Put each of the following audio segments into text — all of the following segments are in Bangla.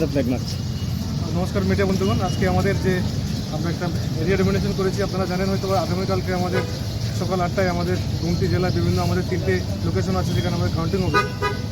নমস্কার মিডিয়া বন্ধুগণ, আজকে আমাদের যে আমরা একটা এরিয়া ডোমিনেশন করেছি, আপনারা জানেন হয়তো আগামীকালকে আমাদের সকাল আটটায় আমাদের গুমতি জেলায় বিভিন্ন আমাদের তিনটে লোকেশন আছে যেখানে আমাদের কাউন্টিং হবে।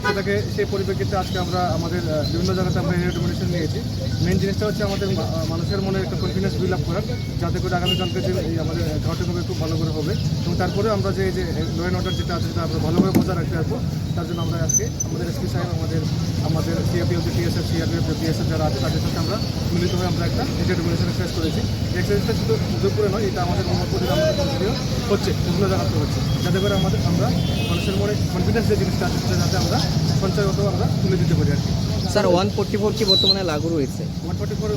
সেটাকে, সেই পরিপ্রেক্ষিতে আজকে আমরা আমাদের বিভিন্ন জায়গাতে আমরা এরিয়া ডোমিনেশন নিয়েছি। মেন জিনিসটা হচ্ছে আমাদের মানুষের মনে একটা কনফিডেন্স বিল আপ করার, যাতে করে আগামীকালকে যে এই আমাদের কাউন্টিং হবে, খুব ভালো করে হবে। এবং তারপরে আমরা যে যে লো অ্যান্ড অর্ডার যেটা আছে, সেটা আমরা ভালোভাবে বজায় রাখতে পারব। তার জন্য আমরা আজকে আমাদের এসপি সাহেব, আমাদের আমাদের হচ্ছে টিএসএফ সিআরপিএফ বিএসএফ যারা আছে, তাদের সাথে আমরা মিলিত হয়ে আমরা একটা এরিয়া ডোমিনেশন এক্সারসাইজ করেছি। এক্সারসাইজটা শুধু উদয়পুরে নয়, এটা আমাদের মোহাম্মদপুরে আমাদের হচ্ছে। বিভিন্ন জায়গাতে হচ্ছে। যাতে করে আমাদের আমরা মানুষের মনে কনফিডেন্স যে জিনিসটা আছে যাতে আমরা সঞ্চয়গত আমরা তুলে দিতে পারি আর কি। স্যার ওয়ান ফোর্টি ফোর কি বর্তমানে লাগু রয়েছে? ওয়ান ফোর্টি ফোর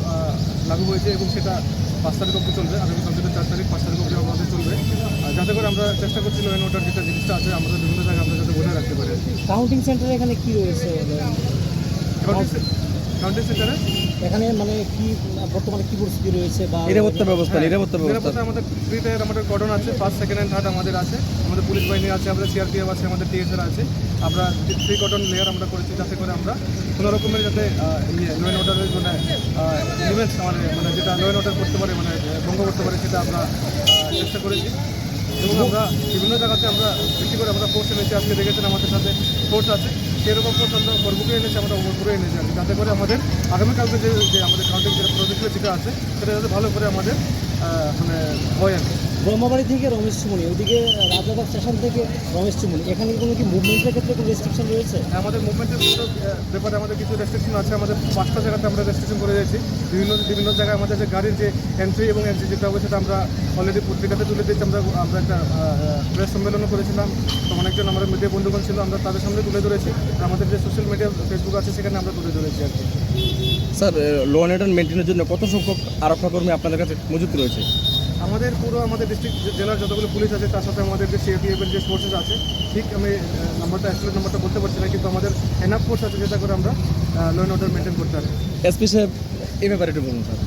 লাগু হয়েছে এবং সেটা পাঁচ তারিখ অব্দি চলবে। আগামীকাল থেকে চার তারিখ পাঁচ তারিখ অব্দি আমাদের চলবে। যাতে করে আমরা চেষ্টা করছি লো অ্যান্ড অর্ডার যেটা জিনিসটা আছে আমাদের বিভিন্ন জায়গায় আমরা যাতে বজায় রাখতে পারি কাউন্টিং সেন্টার এখানে কি রয়েছে? কাউন্টিং সেন্টারে এখানে মানে কি বর্তমানে কি পরিস্থিতি রয়েছে বা নিরাপত্তা ব্যবস্থা নিরাপত্তা ব্যবস্থা। নিরাপত্তা আমাদের টায়ার আমাদের কর্ডন আছে ফার্স্ট সেকেন্ড অ্যান্ড থার্ড আমাদের আছে আমাদের পুলিশ বাহিনী আছে আমাদের সিআরপিএফ আছে আমাদের টিএসআর আছে। আমরা থ্রি কর্ডন লেয়ার আমরা করেছি যাতে করে আমরা কোনো রকমের যাতে ইয়ে লো অ্যান্ড অর্ডারের মানে ইভেন্টস আমাদের মানে যেটা লো অ্যান্ড অর্ডার করতে পারে মানে ভঙ্গ করতে পারে সেটা আমরা চেষ্টা করেছি। এবং আমরা বিভিন্ন জায়গাতে আমরা বেশি করে আমরা ফোর্স এনেছি। আজকে দেখেছেন আমাদের সাথে ফোর্স আছে। সেরকম গর্বকে এনেছি আমরা করে এনেছি আর যাতে করে আমাদের আগামীকালকে যে আমাদের কাউন্টিং যেটা প্রজেক্টগুলো যেটা আছে, সেটা যাতে ভালো করে আমাদের মানে হয় আর ব্রহ্মাবাড়ি থেকে রমেশ চুমনি ওদিকে রাজাবাগ স্টেশন থেকে রমেশ চুমনি। এখানে কোনো কি মুভমেন্টের ক্ষেত্রে কোনো রেস্ট্রিকশন রয়েছে? আমাদের মুভমেন্টের ব্যাপারে আমাদের কিছু রেস্ট্রিকশন আছে। আমাদের পাঁচটা জায়গাতে আমরা রেস্ট্রিকশন করে দিয়েছি। বিভিন্ন বিভিন্ন জায়গায় আমাদের যে গাড়ির যে এন্ট্রি এবং এন্ট্রি যেটা হবে সেটা আমরা অলরেডি পত্রিকাতে তুলে দিয়েছি। আমরা আমরা একটা প্রেস সম্মেলনও করেছিলাম। তো অনেকজন আমাদের মিডিয়া বন্ধুগণ ছিল আমরা তাদের সামনে তুলে ধরেছি। আমাদের যে সোশ্যাল মিডিয়া ফেসবুক আছে সেখানে আমরা তুলে ধরেছি আর কি। স্যার ল অ্যান্ড অর্ডার মেনটেনের জন্য কত সংখ্যক আরক্ষা কর্মী আপনাদের কাছে মজুদ রয়েছে? আমাদের পুরো আমাদের ডিস্ট্রিক্ট জেলার যতগুলো পুলিশ আছে, তার সাথে আমাদের যে সিআরপিএফের যে ফোর্সেস আছে, ঠিক আমি নাম্বারটা অ্যাকচুয়ালি নাম্বারটা বলতে পারছি না, কিন্তু আমাদের এনাফ ফোর্স আছে যেটা করে আমরা লো অ্যান্ড অর্ডার মেনটেন করতে পারি। এসপি সাহেব, এই ব্যাপারে একটু বলুন, স্যার।